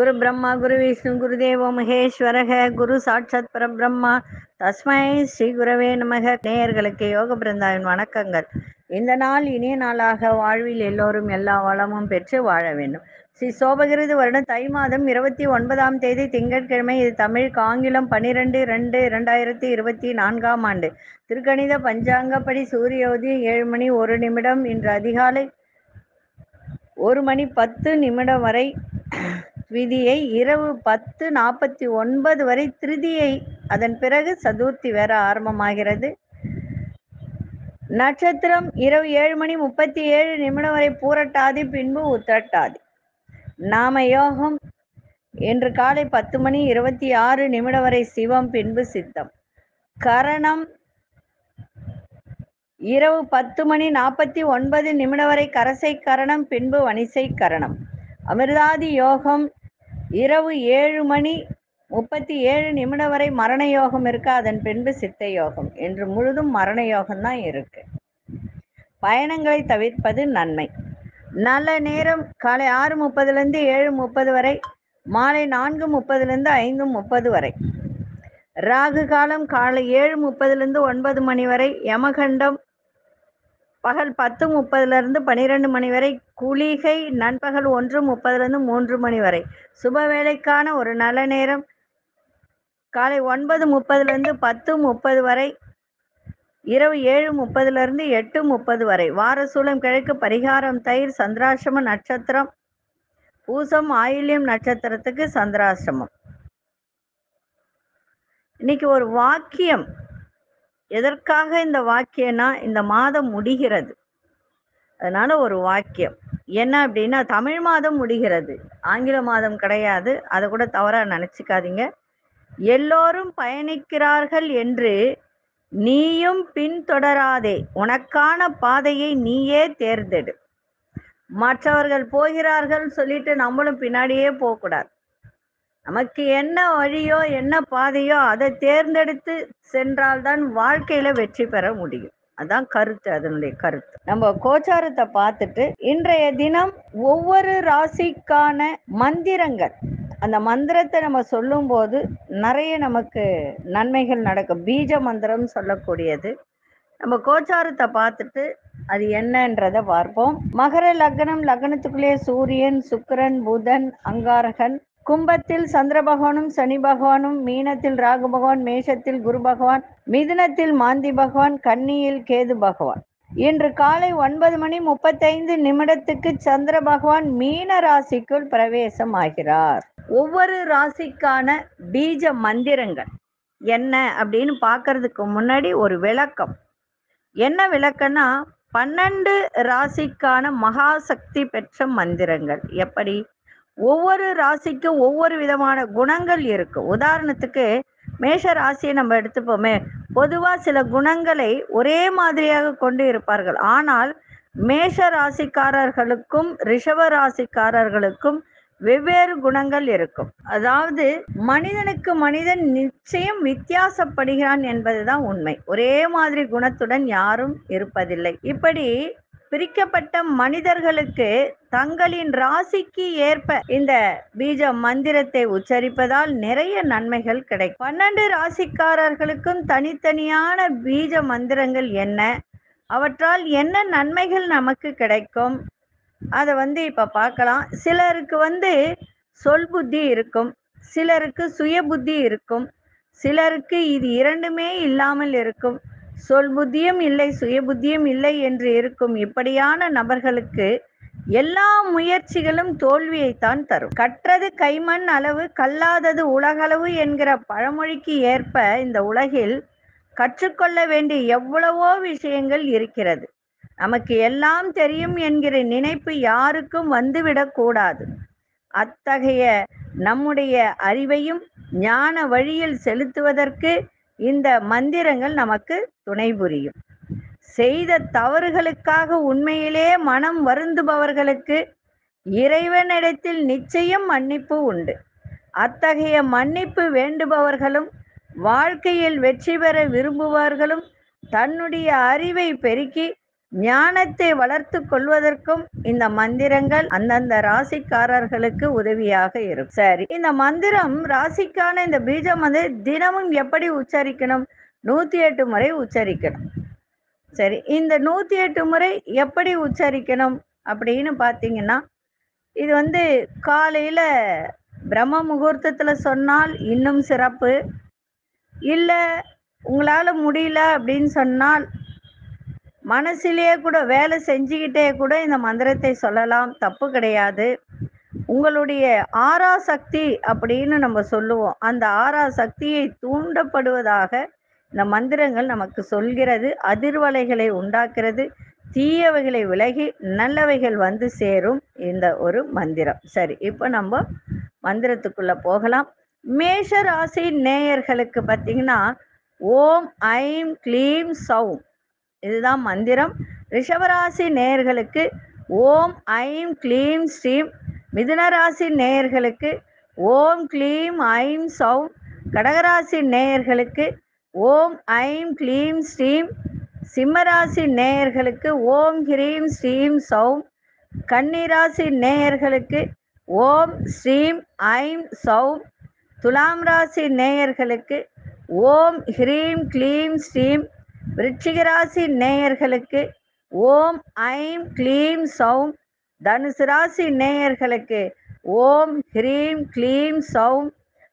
குரு பிரம்மா குரு விஷ்ணு குருதேவோ மகேஸ்வரக குரு சாட்சாத் பரபிரம்மா. தஸ்மை ஸ்ரீ குரவே நமக. நேயர்களுக்கு யோக பிருந்தாவின் வணக்கங்கள். இந்த நாள் இனிய நாளாக வாழ்வில் எல்லோரும் எல்லா வளமும் பெற்று வாழ வேண்டும். ஸ்ரீ சோபகிருது வருடம் தை மாதம் இருபத்தி ஒன்பதாம் தேதி திங்கட்கிழமை இது தமிழ் ஆங்கிலம் பன்னிரெண்டு ரெண்டு இரண்டாயிரத்தி இருபத்தி நான்காம் ஆண்டு. திருக்கணித பஞ்சாங்கப்படி சூரிய உதயம் ஏழு மணி ஒரு நிமிடம் இன்று அதிகாலை ஒரு மணி பத்து நிமிடம் வரை விதியை இரவு பத்து நாற்பத்தி ஒன்பது வரை திருதியை அதன் பிறகு சதுர்த்தி வேற ஆரம்பமாகிறது. நட்சத்திரம் இரவு ஏழு மணி முப்பத்தி ஏழு நிமிடம் வரை பூரட்டாதி பின்பு உத்திரட்டாதி. நாம யோகம் இன்று காலை பத்து மணி இருபத்தி ஆறு நிமிடம் வரை சிவம் பின்பு சித்தம். கரணம் இரவு பத்து மணி நாற்பத்தி ஒன்பது நிமிடம் வரை கரசை கரணம் பின்பு வணிசை கரணம். அமிர்தாதி யோகம் இரவு ஏழு மணி முப்பத்தி ஏழு நிமிடம் வரை மரண யோகம் இருக்கு? அதன் பின்பு சித்த யோகம் என்று முழுதும் மரண யோகம் தான் இருக்கு. பயணங்களை தவிர்ப்பது நன்மை. நல்ல நேரம் காலை ஆறு முப்பதுலேருந்து ஏழு முப்பது வரை மாலை நான்கு முப்பதுலேருந்து ஐந்து முப்பது வரை. ராகு காலம் காலை ஏழு முப்பதுலேருந்து ஒன்பது மணி வரை யமகண்டம் பகல் பத்து முப்பதுலேருந்து பன்னிரெண்டு மணி வரை குளிகை நண்பகல் ஒன்று முப்பதுலேருந்து மூன்று மணி வரை. சுப வேலைக்கான ஒரு நல்ல நேரம். காலை ஒன்பது முப்பதுலேருந்து பத்து முப்பது வரை இரவு ஏழு முப்பதுலேருந்து எட்டு முப்பது வரை. வாரசூலம் கிழக்கு பரிகாரம் தயிர் சந்திராசிரம நட்சத்திரம். பூசம் ஆயில்யம் நட்சத்திரத்துக்கு சந்திராசிரமம் இன்னைக்கு ஒரு வாக்கியம். எதற்காக இந்த வாக்கியம்னா இந்த மாதம் முடிகிறது. அதனால ஒரு வாக்கியம். என்ன அப்படின்னா தமிழ் மாதம் முடிகிறது. ஆங்கில மாதம் கிடையாது. அதை கூட தவறாக நினச்சிக்காதீங்க. எல்லோரும் பயணிக்கிறார்கள் என்று நீயும் பின்தொடராதே. உனக்கான பாதையை நீயே தேர்ந்தெடு. மற்றவர்கள் போகிறார்கள் சொல்லிட்டு நம்மளும் பின்னாடியே போகக்கூடாது. நமக்கு என்ன வழியோ என்ன பாதையோ அதை தேர்ந்தெடுத்து சென்றால்தான் வாழ்க்கையில வெற்றி பெற முடியும். அதான் கருத்து அதனுடைய கருத்து. நம்ம கோச்சாரத்தை பார்த்துட்டு இன்றைய தினம் ஒவ்வொரு ராசிக்கான மந்திரங்கள். அந்த மந்திரத்தை நம்ம சொல்லும்போது நிறைய நமக்கு நன்மைகள் நடக்கும். பீஜ மந்திரம் சொல்லக்கூடியது. நம்ம கோச்சாரத்தை பார்த்துட்டு அது என்னன்றதை பார்ப்போம். மகர லக்னம் லக்னத்துக்குள்ளே சூரியன் சுக்கரன் புதன் அங்காரகன் கும்பத்தில் சந்திர பகவானும் சனி பகவானும் மீனத்தில் ராகு பகவான் மேஷத்தில் குரு பகவான் மிதுனத்தில் மாந்தி பகவான் கன்னியில் கேது பகவான். இன்று காலை ஒன்பது மணி முப்பத்தைந்து நிமிடத்துக்கு சந்திர பகவான் மீன ராசிக்குள் பிரவேசம் ஆகிறார். ஒவ்வொரு ராசிக்கான பீஜ மந்திரங்கள் என்ன அப்படின்னு பார்க்கறதுக்கு முன்னாடி ஒரு விளக்கம். என்ன விளக்கம்னா பன்னெண்டு ராசிக்கான மகாசக்தி பெற்ற மந்திரங்கள். எப்படி? ஒவ்வொரு ராசிக்கும் ஒவ்வொரு விதமான குணங்கள் இருக்கு. உதாரணத்துக்கு மேஷ ராசியை நம்ம எடுத்துப்போமே. பொதுவா சில குணங்களை ஒரே மாதிரியாக கொண்டு இருப்பார்கள். ஆனால் மேஷ ராசிக்காரர்களுக்கும் ரிஷப ராசிக்காரர்களுக்கும் வெவ்வேறு குணங்கள் இருக்கும். அதாவது மனிதனுக்கு மனிதன் நிச்சயம் வித்தியாசப்படுகிறான் என்பதுதான் உண்மை. ஒரே மாதிரி குணத்துடன் யாரும் இருப்பதில்லை. இப்படி பிரிக்கப்பட்ட மனிதர்களுக்கு தங்களின் ராசிக்கு ஏற்ப இந்த பீஜ மந்திரத்தை உச்சரிப்பதால் நிறைய நன்மைகள் கிடைக்கும். பன்னெண்டு ராசிக்காரர்களுக்கும் தனித்தனியான பீஜ மந்திரங்கள் என்ன? அவற்றால் என்ன நன்மைகள் நமக்கு கிடைக்கும்? அதை வந்து இப்போ பார்க்கலாம். சிலருக்கு வந்து சொல் புத்தி இருக்கும். சிலருக்கு சுய புத்தி இருக்கும். சிலருக்கு இது இரண்டுமே இல்லாமல் இருக்கும். சொல் புத்தியும் இல்லை சுய புத்தியும் இல்லை என்று இருக்கும் இப்படியான நபர்களுக்கு எல்லா முயற்சிகளும் தோல்வியைத்தான் தரும். கற்றது கைமண் அளவு கல்லாதது உலகளவு என்கிற பழமொழிக்கு ஏற்ப இந்த உலகில் கற்றுக்கொள்ள வேண்டிய எவ்வளவோ விஷயங்கள் இருக்கிறது. நமக்கு எல்லாம் தெரியும் என்கிற நினைப்பு யாருக்கும் வந்துவிடக்கூடாது அத்தகைய நம்முடைய அறிவையும் ஞான வழியில் செலுத்துவதற்கு இந்த மந்திரங்கள் நமக்கு துணை புரியும். செய்த தவறுகளுக்காக உண்மையிலே மனம் வருந்துபவர்களுக்கு இறைவனிடத்தில் நிச்சயம் மன்னிப்பு உண்டு. அத்தகைய மன்னிப்பு வேண்டுபவர்களும் வாழ்க்கையில் வெற்றி பெற விரும்புபவர்களும் தன்னுடைய அறிவை பெருக்கி ஞானத்தை வளர்த்து கொள்வதற்கும் இந்த மந்திரங்கள் அந்தந்த ராசிக்காரர்களுக்கு உதவியாக இருக்கும். சரி இந்த மந்திரம் ராசிக்கான இந்த பீஜம் வந்து தினமும் எப்படி உச்சரிக்கணும்? நூத்தி எட்டு முறை உச்சரிக்கணும். சரி இந்த நூத்தி எட்டு முறை எப்படி உச்சரிக்கணும் அப்படின்னு பார்த்தீங்கன்னா இது வந்து காலையில பிரம்ம முகூர்த்தத்துல சொன்னால் இன்னும் சிறப்பு. இல்லை உங்களால முடியல அப்படின்னு சொன்னால் மனசிலேயே கூட வேலை செஞ்சுக்கிட்டே கூட இந்த மந்திரத்தை சொல்லலாம். தப்பு கிடையாது. உங்களுடைய ஆறா சக்தி அப்படின்னு நம்ம சொல்லுவோம். அந்த ஆறா சக்தியை தூண்டப்படுவதாக இந்த மந்திரங்கள் நமக்கு சொல்கிறது அதிர்வலைகளை உண்டாக்குறது தீயவைகளை விலகி நல்லவைகள் வந்து சேரும் இந்த ஒரு மந்திரம். சரி இப்போ நம்ம மந்திரத்துக்குள்ள போகலாம். மேஷ ராசி நேயர்களுக்கு பார்த்தீங்கன்னா ஓம் ஐம் க்ளீம் சௌம். இதுதான் மந்திரம். ரிஷவராசி நேயர்களுக்கு ஓம் ஐம் க்ளீம் ஸ்ரீம். மிதுனராசி நேயர்களுக்கு ஓம் க்ளீம் ஐம் சவும் கடகராசி நேயர்களுக்கு ஓம் ஐம் க்ளீம் ஸ்ரீம் சிம்மராசி நேயர்களுக்கு ஓம் ஹ்ரீம் ஸ்ரீம் சௌம் கன்னிராசி நேயர்களுக்கு ஓம் ஸ்ரீம் ஐம் சௌம் துலாம் ராசி நேயர்களுக்கு ஓம் ஹ்ரீம் க்ளீம் ஸ்ரீம் விருச்சிகராசி நேயர்களுக்கு ஓம் ஐம் க்ளீம் சௌம் தனுசு ராசி நேயர்களுக்கு ஓம் ஹ்ரீம் க்ளீம் சௌம்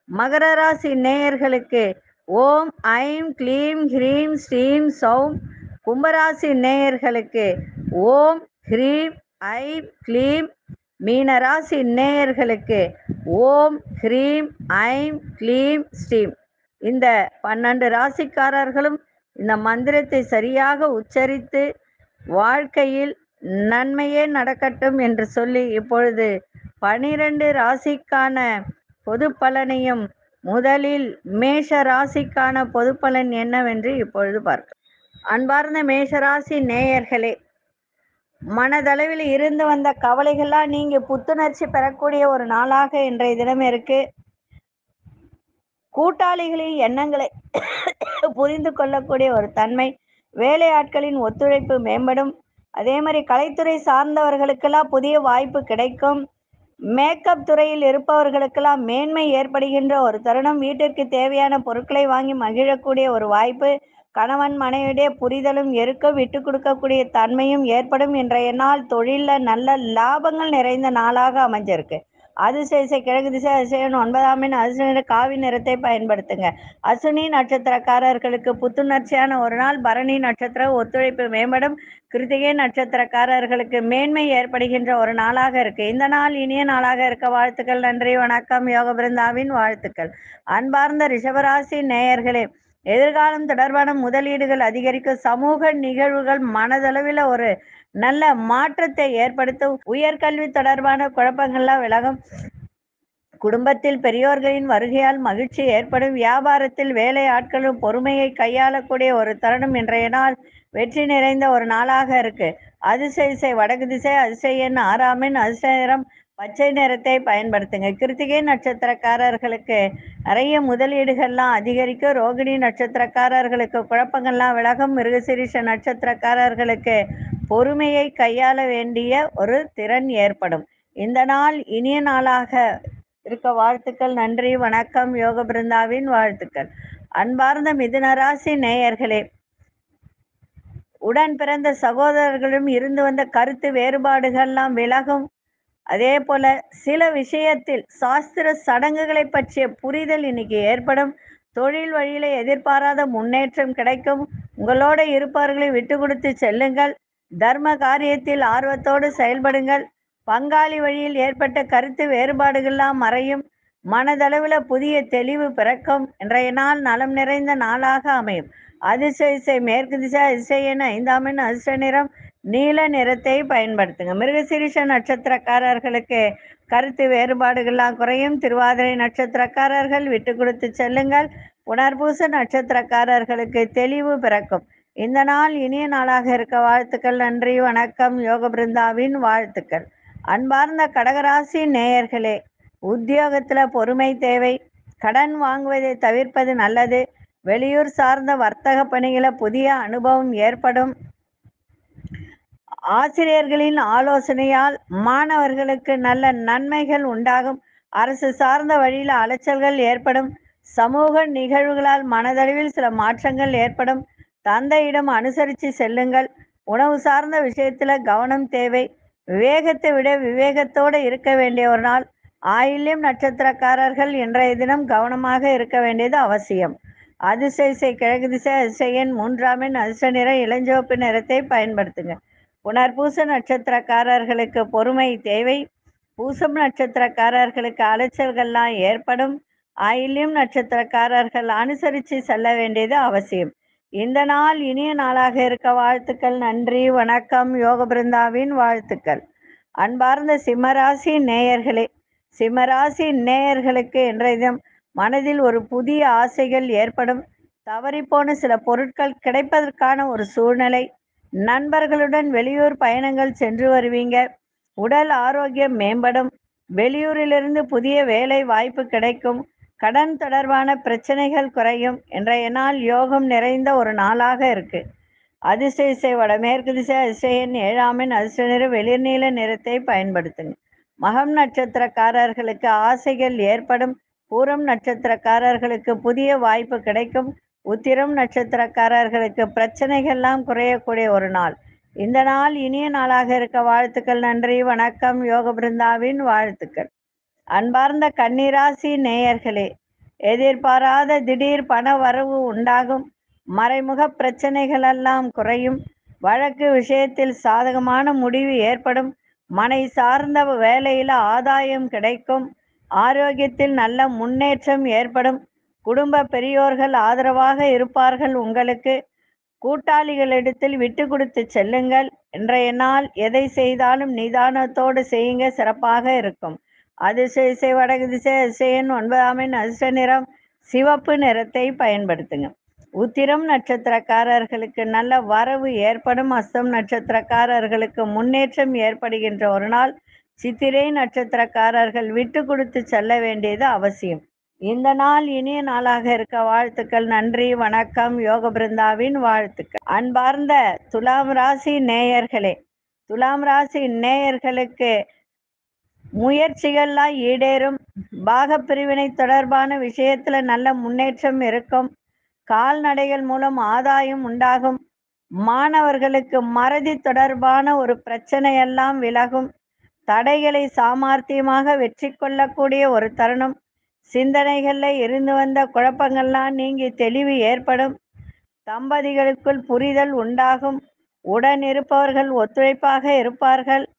மகர ராசி நேயர்களுக்கு ஓம் ஐம் க்ளீம் ஹ்ரீம் ஸ்ரீம் சௌம் கும்பராசி நேயர்களுக்கு. ஓம் ஹ்ரீம் ஐம் க்ளீம் மீனராசி நேயர்களுக்கு. ஓம் ஹ்ரீம் ஐம் க்ளீம் ஸ்ரீம். இந்த பன்னெண்டு ராசிக்காரர்களும் இந்த மந்திரத்தை சரியாக உச்சரித்து வாழ்க்கையில் நன்மையே நடக்கட்டும் என்று சொல்லி இப்பொழுது பனிரெண்டு ராசிக்கான பொது பலனையும் முதலில் மேஷ ராசிக்கான பொது பலன் என்னவென்று இப்பொழுது பார்க்க அன்பார்ந்த மேஷராசி நேயர்களே மனதளவில் இருந்து வந்த கவலைகள்லாம் நீங்க புத்துணர்ச்சி பெறக்கூடிய ஒரு நாளாக இன்றைய தினம் இருக்கு. கூட்டாளிகளின் எண்ணங்களை புரிந்து கொள்ளக்கூடிய ஒரு தன்மை வேலையாட்களின் ஒத்துழைப்பு மேம்படும். அதே மாதிரி கலைத்துறை சார்ந்தவர்களுக்கெல்லாம் புதிய வாய்ப்பு கிடைக்கும். மேக்கப் துறையில் இருப்பவர்களுக்கெல்லாம் மேன்மை ஏற்படுகின்ற ஒரு தருணம். வீட்டிற்கு தேவையான பொருட்களை வாங்கி மகிழக்கூடிய ஒரு வாய்ப்பு கணவன் மனைவியுடைய புரிதலும் இருக்க விட்டு கொடுக்கக்கூடிய தன்மையும் ஏற்படும். இன்றைய நாள் தொழிலில் நல்ல லாபங்கள் நிறைந்த நாளாக அமைஞ்சிருக்கு. அதிசய கிழக்கு திசை அதிசயன் ஒன்பதாம் எண் அதிர்ஷ்ட காவி நிறத்தை பயன்படுத்துங்க. அசுனி நட்சத்திரக்காரர்களுக்கு புத்துணர்ச்சியான ஒரு நாள். பரணி நட்சத்திர ஒத்துழைப்பு மேம்படும். கிருத்திகை நட்சத்திரக்காரர்களுக்கு மேன்மை ஏற்படுகின்ற ஒரு நாளாக இருக்கு. இந்த நாள் இனிய நாளாக இருக்க வாழ்த்துக்கள் நன்றி வணக்கம். யோக பிருந்தாவின் வாழ்த்துக்கள். அன்பார்ந்த ரிஷபராசி நேயர்களே எதிர்காலம் தொடர்பான முதலீடுகள் அதிகரிக்கும். சமூக நிகழ்வுகள் மனதளவில் ஒரு நல்ல மாற்றத்தை ஏற்படுத்தும். உயர்கல்வி தொடர்பான குழப்பங்கள்லாம் விலகும். குடும்பத்தில் பெரியோர்களின் வருகையால் மகிழ்ச்சி ஏற்படும். வியாபாரத்தில் வேலை ஆட்களும் பொறுமையை கையாளக்கூடிய ஒரு தருணம் இன்றைய நாள் வெற்றி நிறைந்த ஒரு நாளாக இருக்கு. அதிசய இசை வடக்கு திசை அதிசயன் ஆறாமின் அதிசயம் பச்சை நிறத்தை பயன்படுத்துங்க. கிருத்திகை நட்சத்திரக்காரர்களுக்கு நிறைய முதலீடுகள்லாம் அதிகரிக்கும். ரோகிணி நட்சத்திரக்காரர்களுக்கு குழப்பங்கள்லாம் விலகும். மிருகசிரிஷ நட்சத்திரக்காரர்களுக்கு பொறுமையை கையாள வேண்டிய ஒரு திறன் ஏற்படும். இந்த நாள் இனிய நாளாக இருக்க வாழ்த்துக்கள் நன்றி வணக்கம் யோக பிருந்தாவின் வாழ்த்துக்கள். அன்பார்ந்த மிதுனராசி நேயர்களே உடன் பிறந்த சகோதரர்களும் இருந்து வந்த கருத்து வேறுபாடுகள்லாம் விலகும். அதே போல சில விஷயத்தில் சாஸ்திர சடங்குகளை பற்றிய புரிதல் இன்னைக்கு ஏற்படும். தொழில் வழியில எதிர்பாராத முன்னேற்றம் கிடைக்கும். உங்களோட இருப்பவர்களை விட்டு கொடுத்து செல்லுங்கள். தர்ம காரியத்தில் ஆர்வத்தோடு செயல்படுங்கள். பங்காளி வழியில் ஏற்பட்ட கருத்து வேறுபாடுகள்லாம் மறையும். மனதளவில் புதிய தெளிவு பிறக்கும். இன்றைய நாள் நலம் நிறைந்த நாளாக அமையும். அதிசய இசை மேற்கு திசை அதிசய ஐந்தாம் எண் அதிர்ஷ்ட நிறம் நீல நிறத்தை பயன்படுத்துங்க. மிருகசிரிஷ நட்சத்திரக்காரர்களுக்கு கருத்து வேறுபாடுகள்லாம் குறையும். திருவாதிரை நட்சத்திரக்காரர்கள் விட்டு கொடுத்து செல்லுங்கள். உணர்பூச நட்சத்திரக்காரர்களுக்கு தெளிவு பிறக்கும். இந்த நாள் இனிய நாளாக இருக்க வாழ்த்துக்கள் நன்றி வணக்கம் யோக பிருந்தாவின் வாழ்த்துக்கள். அன்பார்ந்த கடகராசி நேயர்களே உத்தியோகத்துல பொறுமை தேவை. கடன் வாங்குவதை தவிர்ப்பது நல்லது. வெளியூர் சார்ந்த வர்த்தக பணிகளை புதிய அனுபவம் ஏற்படும். ஆசிரியர்களின் ஆலோசனையால் மாணவர்களுக்கு நல்ல நன்மைகள் உண்டாகும். அரசு சார்ந்த வழியில் அலைச்சல்கள் ஏற்படும். சமூக நிகழ்வுகளால் மனதளவில் சில மாற்றங்கள் ஏற்படும். தந்தையிடம் அனுசரித்து செல்லுங்கள். உணவு சார்ந்த விஷயத்துல கவனம் தேவை. விவேகத்தை விட விவேகத்தோடு இருக்க வேண்டிய ஒரு நாள். ஆயில்யம் நட்சத்திரக்காரர்கள் இன்றைய தினம் கவனமாக இருக்க வேண்டியது அவசியம். அதிசய கிழக்கு திசை அதிசயன் மூன்றாம் எண் அதிர்ஷ்ட நிறம் இளஞ்சிவப்பு நிறத்தை பயன்படுத்துங்க. புனர்பூச நட்சத்திரக்காரர்களுக்கு பொறுமை தேவை. பூசம் நட்சத்திரக்காரர்களுக்கு அலைச்சல்கள்லாம் ஏற்படும். ஆயில்யம் நட்சத்திரக்காரர்கள் அனுசரித்து செல்ல வேண்டியது அவசியம். இந்த நாள் இனிய நாளாக இருக்க வாழ்த்துக்கள் நன்றி வணக்கம் யோக பிருந்தாவின் வாழ்த்துக்கள். அன்பார்ந்த சிம்மராசி நேயர்களே சிம்மராசி நேயர்களுக்கு இன்றைய தினம் மனதில் ஒரு புதிய ஆசைகள் ஏற்படும். தவறிப்போன சில பொருட்கள் கிடைப்பதற்கான ஒரு சூழ்நிலை. நண்பர்களுடன் வெளியூர் பயணங்கள் சென்று வருவீங்க. உடல் ஆரோக்கியம் மேம்படும். வெளியூரிலிருந்து புதிய வேலை வாய்ப்பு கிடைக்கும். கடன் தொடர்பான பிரச்சனைகள் குறையும் இன்றைய நாள் யோகம் நிறைந்த ஒரு நாளாக இருக்கு. அதிசய இசை வடமேற்கு திசை அதிசயன் ஏழாமின் அதிர்ஷ்ட நிற வெளிர்நீல நிறத்தை பயன்படுத்துங்க. மகம் நட்சத்திரக்காரர்களுக்கு ஆசைகள் ஏற்படும். பூரம் நட்சத்திரக்காரர்களுக்கு புதிய வாய்ப்பு கிடைக்கும். உத்திரம் நட்சத்திரக்காரர்களுக்கு பிரச்சனைகள்லாம் குறையக்கூடிய ஒரு நாள். இந்த நாள் இனிய நாளாக இருக்க வாழ்த்துக்கள் நன்றி வணக்கம் யோக பிருந்தாவின் வாழ்த்துக்கள். அன்பார்ந்த கன்னிராசி நேயர்களே எதிர்பாராத திடீர் பண வரவு உண்டாகும். மறைமுக பிரச்சனைகள் எல்லாம் குறையும். வழக்கு விஷயத்தில் சாதகமான முடிவு ஏற்படும். மனை சார்ந்த வேலையில் ஆதாயம் கிடைக்கும். ஆரோக்கியத்தில் நல்ல முன்னேற்றம் ஏற்படும். குடும்ப பெரியோர்கள் ஆதரவாக இருப்பார்கள் உங்களுக்கு. கூட்டாளிகளிடத்தில் விட்டு கொடுத்து செல்லுங்கள். இன்றைய நாள் எதை செய்தாலும் நிதானத்தோடு செய்யுங்க. சிறப்பாக இருக்கும். அதிசய இசை வடகு திசை அதிசயன் ஒன்பதாம் எண் அதிர்ஷ்ட நிறம் சிவப்பு நிறத்தை பயன்படுத்துங்க. உத்திரம் நட்சத்திரக்காரர்களுக்கு நல்ல வரவு ஏற்படும். அஸ்தம் நட்சத்திரக்காரர்களுக்கு முன்னேற்றம் ஏற்படுகின்ற ஒரு நாள். சித்திரை நட்சத்திரக்காரர்கள் விட்டு கொடுத்து செல்ல வேண்டியது அவசியம். இந்த நாள் இனிய நாளாக இருக்க வாழ்த்துக்கள். நன்றி வணக்கம். யோக பிருந்தாவின் வாழ்த்துக்கள். அன்பார்ந்த துலாம் ராசி நேயர்களே துலாம் ராசி நேயர்களுக்கு முயற்சிகள்லாம் ஈடேறும். பாகப்பிரிவினை தொடர்பான விஷயத்துல நல்ல முன்னேற்றம் இருக்கும். கால்நடைகள் மூலம் ஆதாயம் உண்டாகும். மாணவர்களுக்கு மறதி தொடர்பான ஒரு பிரச்சனையெல்லாம் விலகும். தடைகளை சாமர்த்தியமாக வெற்றி கொள்ளக்கூடிய ஒரு தருணம். சிந்தனைகளில் இருந்து வந்த குழப்பங்கள்லாம் நீங்கி தெளிவு ஏற்படும். தம்பதிகளுக்குள் புரிதல் உண்டாகும். உடன் இருப்பவர்கள் ஒத்துழைப்பாக இருப்பார்கள்.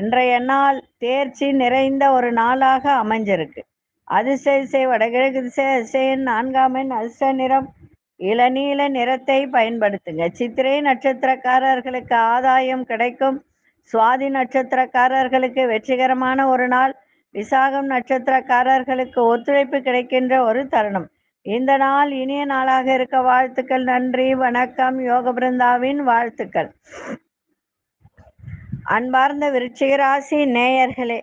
இன்றைய நாள் தேர்ச்சி நிறைந்த ஒரு நாளாக அமைஞ்சிருக்கு. அதிசய திசை வடகிழக்கு திசை அதிசயன் நான்காம் எண் அதிர்ஷ்ட நிறம். இளநீல நிறத்தை பயன்படுத்துங்க. சித்திரை நட்சத்திரக்காரர்களுக்கு ஆதாயம் கிடைக்கும். சுவாதி நட்சத்திரக்காரர்களுக்கு வெற்றிகரமான ஒரு நாள். விசாகம் நட்சத்திரக்காரர்களுக்கு ஒத்துழைப்பு கிடைக்கின்ற ஒரு தருணம். இந்த நாள் இனிய நாளாக இருக்க வாழ்த்துக்கள். நன்றி வணக்கம். யோக பிருந்தாவின் வாழ்த்துக்கள். அன்பார்ந்த விருச்சிகராசி நேயர்களே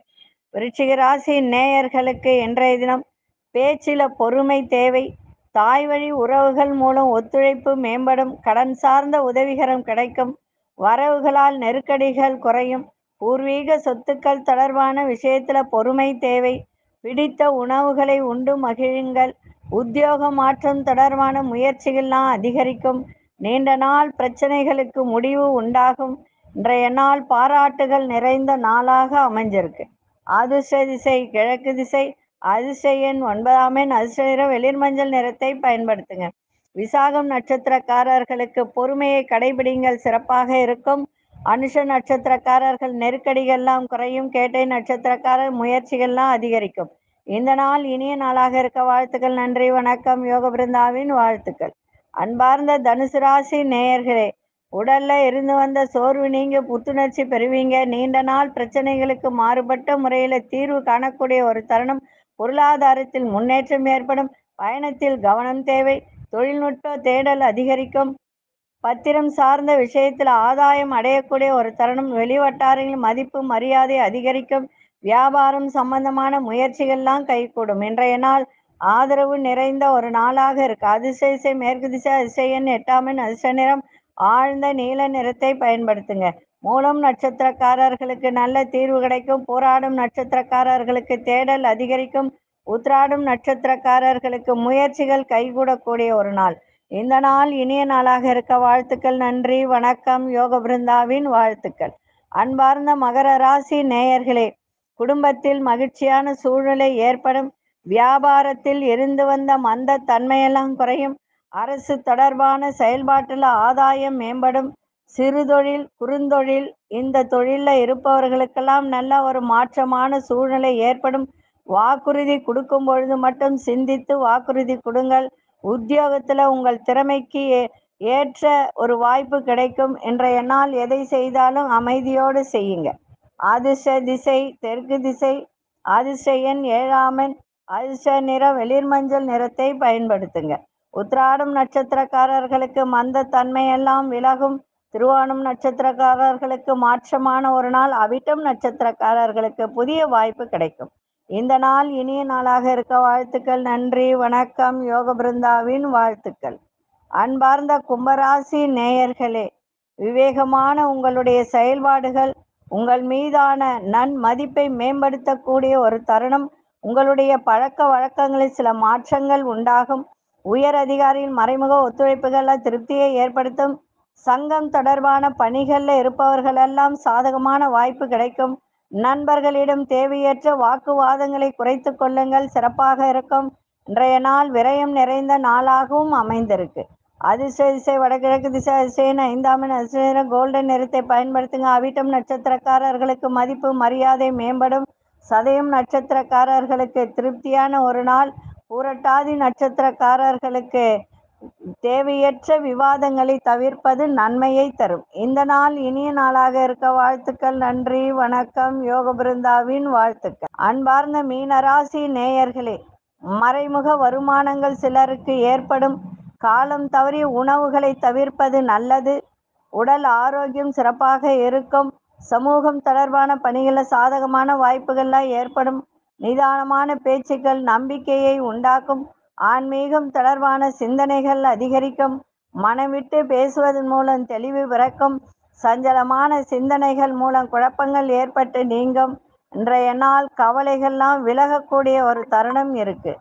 விருச்சிகராசி நேயர்களுக்கு இன்றைய தினம் பேச்சில பொறுமை தேவை. தாய் வழி உறவுகள் மூலம் ஒத்துழைப்பு மேம்படும். கடன் சார்ந்த உதவிகரம் கிடைக்கும். வரவுகளால் நெருக்கடிகள் குறையும். பூர்வீக சொத்துக்கள் தொடர்பான விஷயத்துல பொறுமை தேவை. பிடித்த உணவுகளை உண்டு மகிழுங்கள். உத்தியோக மாற்றம் தொடர்பான முயற்சிகள்லாம் அதிகரிக்கும். நீண்ட நாள் பிரச்சனைகளுக்கு முடிவு உண்டாகும். இன்றைய நாள் பாராட்டுகள் நிறைந்த நாளாக அமைஞ்சிருக்கு. அதிர்ஷ்ட திசை கிழக்கு திசை அதிசயன் ஒன்பதாம் எண் அதிர்ஷ்ட வெளிர் மஞ்சள் நிறத்தை பயன்படுத்துங்க. விசாகம் நட்சத்திரக்காரர்களுக்கு பொறுமையை கடைபிடிங்கள் சிறப்பாக இருக்கும். அனுஷ நட்சத்திரக்காரர்கள் நெருக்கடிகள்லாம் குறையும் கேட்டை நட்சத்திரக்காரர் முயற்சிகள்லாம் அதிகரிக்கும். இந்த நாள் இனிய நாளாக இருக்க வாழ்த்துக்கள் நன்றி வணக்கம் யோக பிருந்தாவின் வாழ்த்துக்கள். அன்பார்ந்த தனுசு ராசி நேயர்களே உடல்ல இருந்து வந்த சோர்வு நீங்க புத்துணர்ச்சி பெறுவீங்க. நீண்ட நாள் பிரச்சனைகளுக்கு மாறுபட்ட முறையில தீர்வு காணக்கூடிய ஒரு தருணம் பொருளாதாரத்தில் முன்னேற்றம் ஏற்படும். பயணத்தில் கவனம் தேவை. தொழில்நுட்ப தேடல் அதிகரிக்கும். பத்திரம் சார்ந்த விஷயத்தில் ஆதாயம் அடையக்கூடிய ஒரு தருணம். வெளிவட்டாரங்களில் மதிப்பு மரியாதை அதிகரிக்கும். வியாபாரம் சம்பந்தமான முயற்சிகள்லாம் கைகூடும். இன்றைய நாள் ஆதரவு நிறைந்த ஒரு நாளாக இருக்கு. அதிசய மேற்கு திசை அதிசயன் எட்டாமின் அதிர்ஷ்ட நிறம். ஆழ்ந்த நீல நிறத்தை பயன்படுத்துங்க. மூலம் நட்சத்திரக்காரர்களுக்கு நல்ல தீர்வு கிடைக்கும். போராடும் நட்சத்திரக்காரர்களுக்கு தேடல் அதிகரிக்கும். உத்ராடும் நட்சத்திரக்காரர்களுக்கு முயற்சிகள் கைகூடக்கூடிய ஒரு நாள். இந்த நாள் இனிய நாளாக இருக்க வாழ்த்துக்கள் நன்றி வணக்கம் யோக பிருந்தாவின் வாழ்த்துக்கள். அன்பார்ந்த மகர ராசி நேயர்களே குடும்பத்தில் மகிழ்ச்சியான சூழ்நிலை ஏற்படும். வியாபாரத்தில் இருந்து வந்த மந்த தன்மையெல்லாம் குறையும். அரசு தொடர்பான செயல்பாட்டில் ஆதாயம் மேம்படும். சிறுதொழில் குறுந்தொழில் இந்த தொழிலில் இருப்பவர்களுக்கெல்லாம் நல்ல ஒரு மாற்றமான சூழ்நிலை ஏற்படும். வாக்குறுதி கொடுக்கும் பொழுது மட்டும் சிந்தித்து வாக்குறுதி கொடுங்கள். உத்தியோகத்தில் உங்கள் திறமைக்கு ஏ- ஏற்ற ஒரு வாய்ப்பு கிடைக்கும் இன்றைய நாள் எதை செய்தாலும் அமைதியோடு செய்யுங்க. அதிர்ஷ்ட திசை தெற்கு திசை அதிர்ஷ்ட எண் ஏழாமன் அதிர்ஷ்ட நிற வெளிர் மஞ்சள் நிறத்தை பயன்படுத்துங்க. உத்ராடம் நட்சத்திரக்காரர்களுக்கு மந்த தன்மையெல்லாம் விலகும். திருவோணம் நட்சத்திரக்காரர்களுக்கு மாற்றமான ஒரு நாள் அவிட்டம் நட்சத்திரக்காரர்களுக்கு புதிய வாய்ப்பு கிடைக்கும். இந்த நாள் இனிய நாளாக இருக்க வாழ்த்துக்கள். நன்றி வணக்கம். யோக பிருந்தாவின் வாழ்த்துக்கள். அன்பார்ந்த கும்பராசி நேயர்களே விவேகமான உங்களுடைய செயல்பாடுகள் உங்கள் மீதான நன்மதிப்பை மேம்படுத்தக்கூடிய ஒரு தருணம் உங்களுடைய பழக்க வழக்கங்களில் சில மாற்றங்கள் உண்டாகும். உயர் அதிகாரியின் மறைமுக ஒத்துழைப்புகளில் திருப்தியை ஏற்படுத்தும். சங்கம் தொடர்பான பணிகளில் இருப்பவர்களெல்லாம் சாதகமான வாய்ப்பு கிடைக்கும். நண்பர்களிடம் தேவையற்ற வாக்குவாதங்களை குறைத்து கொள்ளுங்கள். சிறப்பாக இருக்கும். இன்றைய நாள் விரயம் நிறைந்த நாளாகவும் அமைந்திருக்கு. அதிர்ஷ்ட திசை வடகிழக்கு திசை அதிசயன் ஐந்தாம் எண் கோல்டன் நிறத்தை பயன்படுத்துங்க. அவிட்டம் நட்சத்திரக்காரர்களுக்கு மதிப்பு மரியாதை மேம்படும். சதயம் நட்சத்திரக்காரர்களுக்கு திருப்தியான ஒரு நாள். பூரட்டாதி நட்சத்திரக்காரர்களுக்கு தேவையற்ற விவாதங்களை தவிர்ப்பது நன்மையை தரும். இந்த நாள் இனிய நாளாக இருக்க வாழ்த்துக்கள். நன்றி வணக்கம். யோக பிருந்தாவின் வாழ்த்துக்கள். அன்பார்ந்த மீனராசி நேயர்களே மறைமுக வருமானங்கள் சிலருக்கு ஏற்படும். காலம் தவறி உணவுகளை தவிர்ப்பது நல்லது. உடல் ஆரோக்கியம் சிறப்பாக இருக்கும். சமூகம் தொடர்பான பணிகளில் சாதகமான வாய்ப்புகள்லாம் ஏற்படும். நிதானமான பேச்சுக்கள் நம்பிக்கையை உண்டாக்கும் ஆன்மீகம் தொடர்பான சிந்தனைகள் அதிகரிக்கும் மனமிட்டு பேசுவதன் மூலம் தெளிவு பிறக்கும் சஞ்சலமான சிந்தனைகள் மூலம் குழப்பங்கள் ஏற்பட்டு நீங்கும் இன்றைய நாள் கவலைகள்லாம் விலகக்கூடிய ஒரு தருணம் இருக்கு.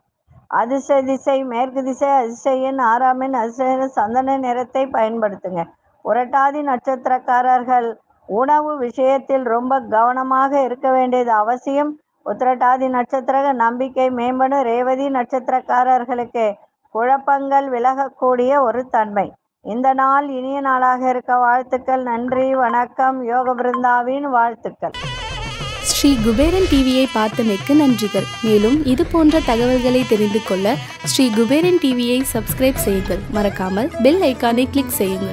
அதிர்ஷ்ட திசை மேற்கு திசை அதிர்ஷ்ட ஆறாமின் ஆறாம் அதிர்ஷ்ட சந்தன நிறத்தை பயன்படுத்துங்க. புரட்டாதி நட்சத்திரக்காரர்கள் உணவு விஷயத்தில் ரொம்ப கவனமாக இருக்க வேண்டியது அவசியம். உத்திரட்டாதி நட்சத்திர நம்பிக்கை மேம்படும் ரேவதி நட்சத்திரக்காரர்களுக்கு குழப்பங்கள் விலகக்கூடிய ஒரு தன்மை. இந்த நாள் இனிய நாளாக இருக்க வாழ்த்துக்கள். நன்றி வணக்கம். யோக பிருந்தாவின் வாழ்த்துக்கள். ஸ்ரீ குபேரன் டிவியை பார்த்தமைக்கு நன்றிகள். மேலும் இது போன்ற தகவல்களை தெரிந்து கொள்ள ஸ்ரீ குபேரன் டிவியை சப்ஸ்கிரைப் செய்யுங்கள். மறக்காமல் பெல் ஐக்கானை கிளிக் செய்யுங்கள்.